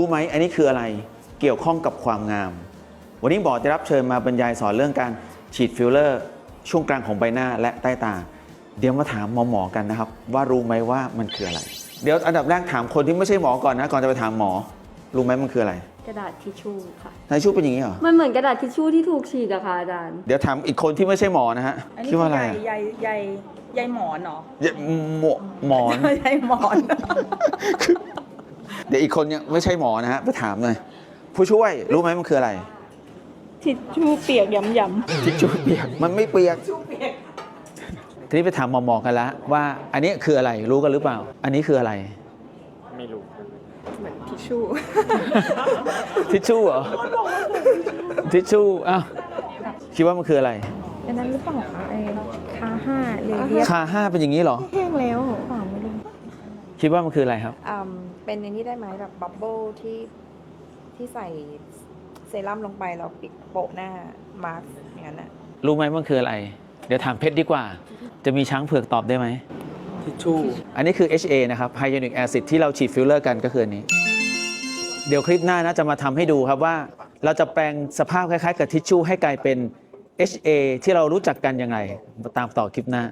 รู้ไหมอันนี้คืออะไรเกี่ยวข้องกับความงาม วันนี้หมอจะรับเชิญมาบรรยายสอนเรื่องการฉีดฟิลเลอร์ ช่วงกลางของใบหน้าและใต้ตา เดี๋ยวมาถามหมอหมอๆกันนะครับ ว่ารู้ไหมว่ามันคืออะไร เดี๋ยวอันดับแรกถามคนที่ไม่ใช่หมอก่อนนะก่อนจะไปถามหมอ รู้ไหมมันคืออะไรกระดาษทิชชู่ค่ะนายชูเป็นอย่างนี้เหรอมันเหมือนกระดาษทิชชู่ที่ถูกฉีกอะค่ะอาจารย์เดี๋ยวถามอีกคนที่ไม่ใช่หมอนะฮะอันนี้คิดว่าอะไรใยอะใยใยใยหมอนเหรออย่าหมอหมอน ใยหมอนเดี๋ยวอีกคนยังไม่ใช่หมอนะฮะไปถามหน่อยผู้ช่วยรู้ไหมมันคืออะไรทิชชู่เปียกย้ำย้ทิชชู่เปียกมันไม่เปียก ทีนี้ไปถามหมอๆกันแล้วว่า อันนี้คืออะไรรู้กันหรือเปล่า อันนี้คืออะไร ไม่รู้ำเหมือนทิชชู่ ทิชชู่เหรอทิชชู่อ้าวคิดว่ามันคืออะไรอันนั้นหรือเปล่าคะไอ้คาห้าเลยเรียบคาห้าเป็นอย่างนี้เหรอ แห้งแล้วเปล่าไม่รู้ คิดว่ามันคืออะไรครับ อืมเป็นในนี้ได้ไหมแบบบับเบิลที่ที่ใส่เซรั่มลงไปแล้วปิดโปะหน้ามาร์กอย่างนั้นอะรู้ไหมมันคืออะไร เดี๋ยวถามเพชรดีกว่า จะมีช้างเผือกตอบได้ไหม ทิชชู่อันนี้คือ HA นะครับ Hyaluronic Acid ที่เราฉีดฟิลเลอร์กันก็คืออันนี้ เดี๋ยวคลิปหน้านะจะมาทำให้ดูครับว่า เราจะแปลงสภาพคล้ายๆ กับทิชชู่ให้กลายเป็น HA ที่เรารู้จักกันยังไงมาตามต่อคลิปหน้า